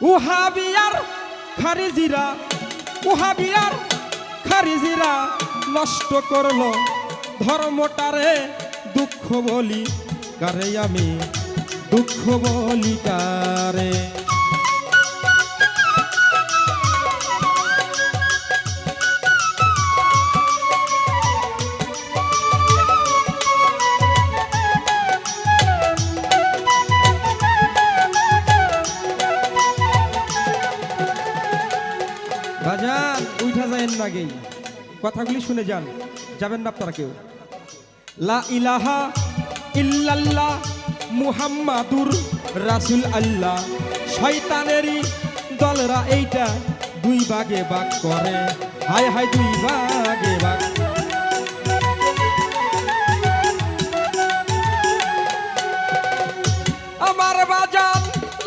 উহাবিয়ার খারিজিরা উহাবিয়ার খারিজিরা নষ্ট করল ধর্মটারে দুঃখ বলি কারে আমি? দুঃখ বলি কারে? কথাগুলি শুনে যান। যাবেন না আপনারা কেউ। লা ইলাহা ইল্লাল্লাহ মুহাম্মাদুর রাসুল আল্লাহ। শয়তানেরই দলরা এইটা দুই ভাগে ভাগ করে। হায় হায় দুই ভাগে ভাগ। আমার বাজান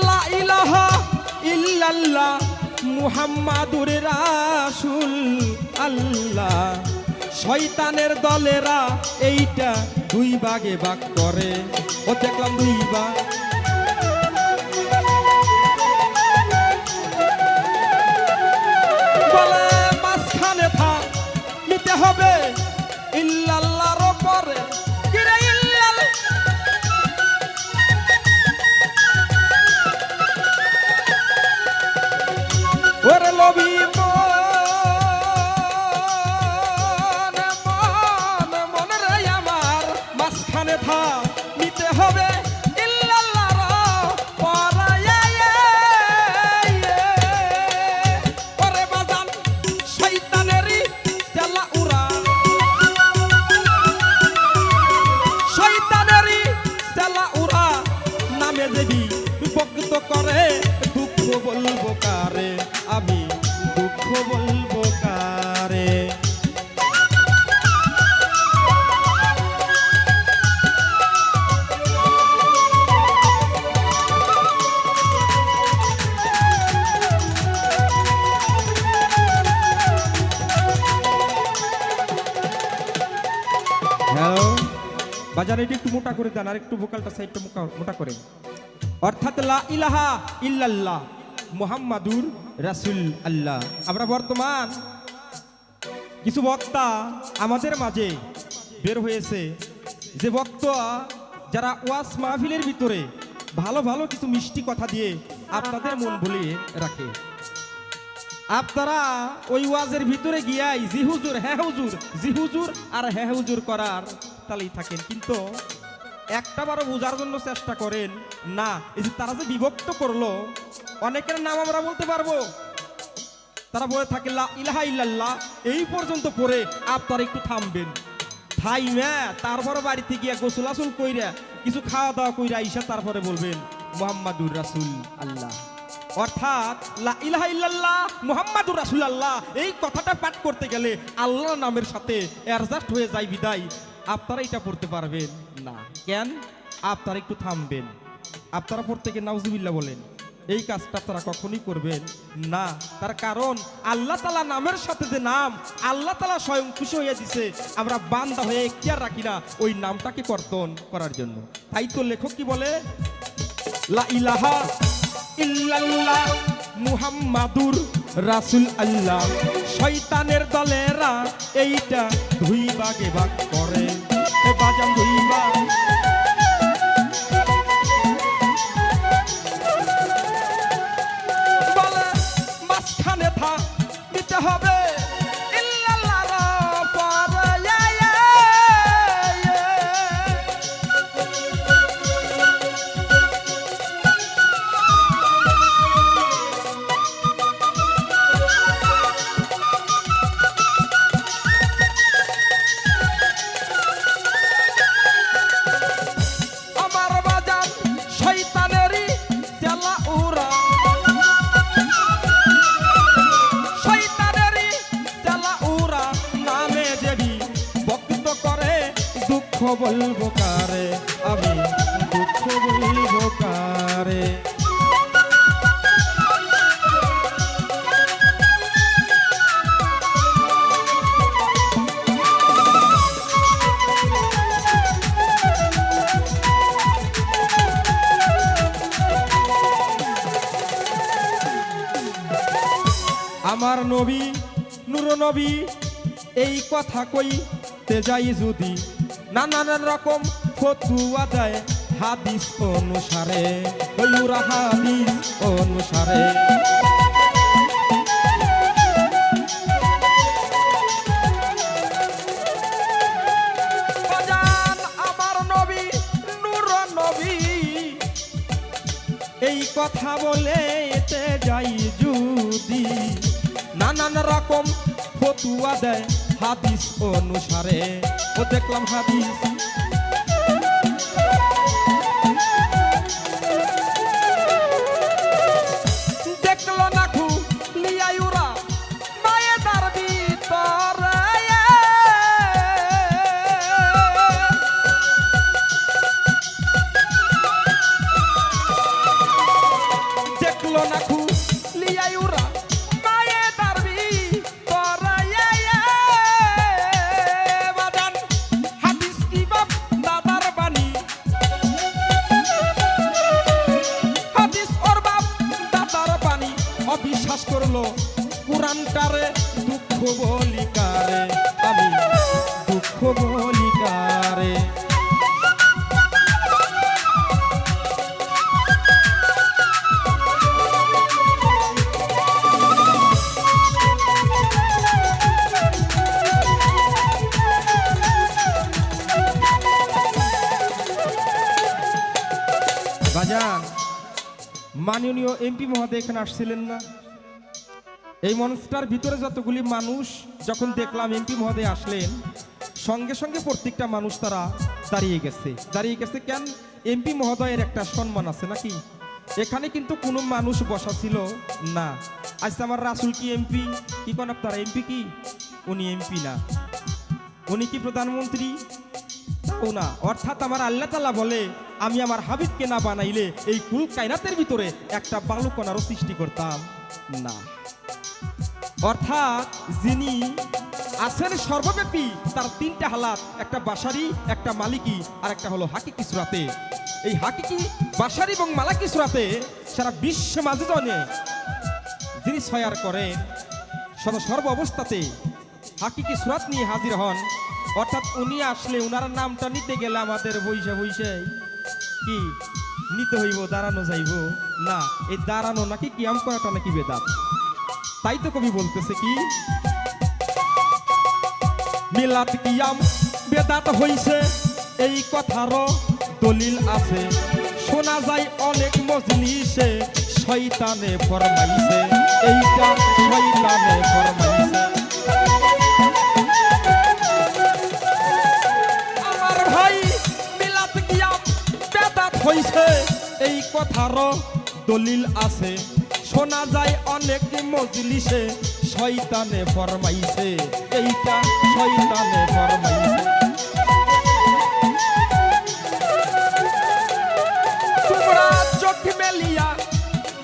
লা ইলাহা ইল্লাল্লাহ মুহাম্মাদুর রাসুল আল্লাহ। শয়তানের দলেরা এইটা দুই ভাগে বাগ করে। ও দেখলাম দুই ভাগ। দেন আর একটু ভোকালটা সাইডটা মোটা করে অর্থাৎ লা ইলাহা ইল্লাল্লাহ মুহাম্মাদুর রাসূল আল্লাহ আমরা বর্তমান কিছু বক্তা আমাদের মাঝে বের হয়েছে। যে বক্তা যারা ওয়াস মাহফিলের ভিতরে ভালো ভালো কিছু মিষ্টি কথা দিয়ে আপনাদের মন ভুলিয়ে রাখে। আপনারা ওই ওয়াজের ভিতরে গিয়াই জি হুজুর হ্যাঁ হুজুর, জি হুজুর আর হ্যাঁ হুজুর করার তালেই থাকেন। কিন্তু একটা বারো বোঝার জন্য চেষ্টা করেন। না, এই যে তারা যে বিভক্ত করল, অনেকের নাম আমরা বলতে পারব। তারা বলে থাকে ইলাহা ইল্লাল্লাহ। এই পর্যন্ত পড়ে, আপনারা একটু থামবেন। থাইমা তারপরে বাড়িতে গিয়া গোসল আসল কইরা, কিছু খাওয়া দাওয়া কইরা আইসা তারপরে বলবেন, মোহাম্মদুর রাসুল আল্লাহ অর্থাৎ, লা ইলাহা ইল্লাল্লাহ, মুহাম্মাদুর রাসূলুল্লাহ। এই কথাটা পাঠ করতে গেলে আল্লাহ নামের সাথে অ্যাডজাস্ট হয়ে যায় বিদায়। আপনারা এটা পড়তে পারবেন না। কেন? আপনারা একটু থামবেন। আপনারা পড়তে গিয়ে নাউজুবিল্লাহ বলেন, এই কাজটা তারা কখনই করবেন না। তার কারণ, আল্লাহ তালা নামের সাথে যে নাম, আল্লাহ তালা স্বয়ং খুশি হয়ে দিছে, আমরা বান্দা হয়ে এখতিয়ার রাখি না ওই নামটাকে কর্তন করার জন্য। তাই তো লেখক কি বলে? লা ইলাহা ইল্লাল্লাহ। মুহাম্মাদুর রাসুল আল্লাহ। শয়তানের দলেরা এইটা ধুই বাগে ভাগ করে। বাজান দুই ভাগ। দুঃখ বলব কারে? আমি দুঃখ বলব কারে? আমার নবী নুর নবী এই কথা কই তে যাই যদি নানান রকম ফতুয়া দেয় হাদিস অনুসারে কইরা হাদিস অনুসারে। এই কথা বলে যাই যদি। নানান রকম ফতুয়া দেয় হাদিস অনুসারে ও দেখলাম হাদিস মাননীয় এমপি মহোদয় এখানে আসছিলেন না। এই মনস্টার ভিতরে যতগুলি মানুষ যখন দেখলাম এমপি মহোদয় আসলেন, সঙ্গে সঙ্গে প্রত্যেকটা মানুষ তারা দাঁড়িয়ে গেছে। দাঁড়িয়ে গেছে কেন? এমপি মহোদয়ের একটা সম্মান আছে নাকি? এখানে কিন্তু কোনো মানুষ বসা ছিল না। আজ আমার রাসুল কি এমপি? কি কোন আপনারা এমপি কি? উনি এমপি না। উনি কি প্রধানমন্ত্রী? না। অর্থাৎ আমার আল্লাহ তালা বলে, আমি আমার হাবিবকে না বানাইলে এই কুল কায়নাতের ভিতরে একটা বালুকণারও সৃষ্টি করতাম না। অর্থাৎ যিনি আছেন সর্বব্যাপী, তার তিনটা হালাত, একটা বাসারি, একটা মালিকি, আর একটা হলো হাকিকি সুরাতে। এই হাকিকি, বাসারি এবং মালাকি সুরাতে সারা বিশ্ব মাঝে জনে যিনি সয়ার করেন সর্ব অবস্থাতে হাকিকি সুরাত নিয়ে হাজির হন। অর্থাৎ উনি আসলে উনার নামটা নিতে গেলে আমাদের বইসে বইসে কি? নিতে হইব, দাঁড়ানো যাইব। না, এই দাঁড়ানো নাকি কিয়াম করাটা নাকি বেদাত? তাই তো কবি বলতেছে কি? মিলাত কিয়াম বেদাত হইছে, এই কথারও দলিল আছে। শোনা যায় অনেক মজলিসে শয়তানে ফরমাইছে, এইটা শয়তানে ফরমাইছে। হইছে এই কথার দলিল আছে। শোনা যায় অনেক মজলিসে শয়তানে ফরমাইছে। এইটা শয়তানে ফরমাইছে। তোমরা চোখ মেলিয়া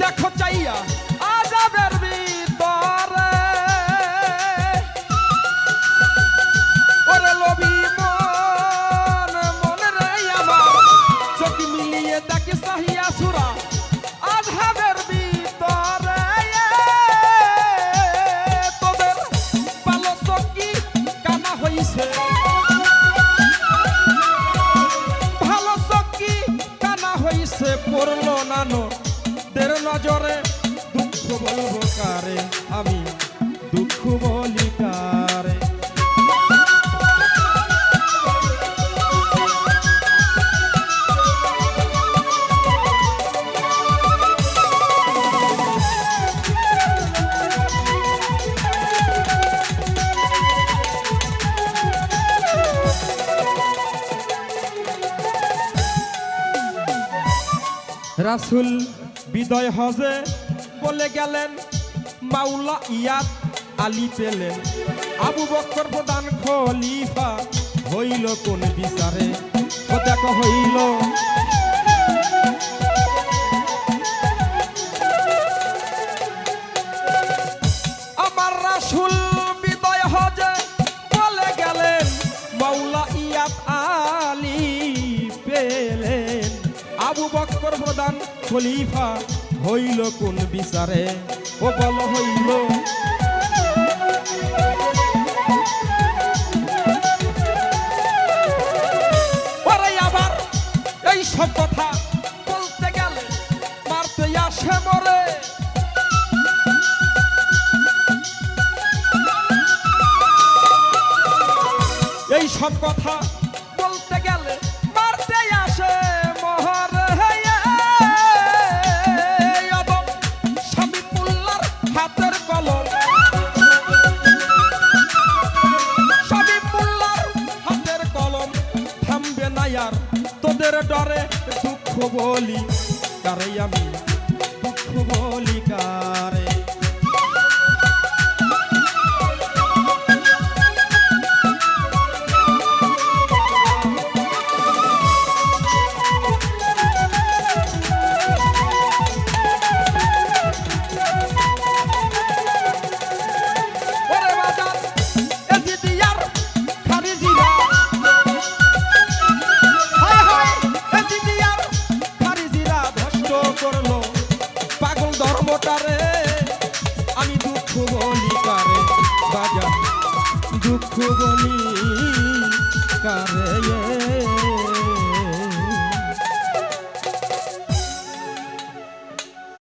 দেখো চাইয়া নজরে দুঃখ বলব কারে? আমি দুঃখ বলি কারে? রাসুল বিদয় হজে বলে গেলেন মাউলা ইয়াদ আলী পেলেন। আবু বক্কর প্রধান খলিফা হইল কোন বিচারে। দেখো হইল খলিফা হইল কোন বিচারে ও হইল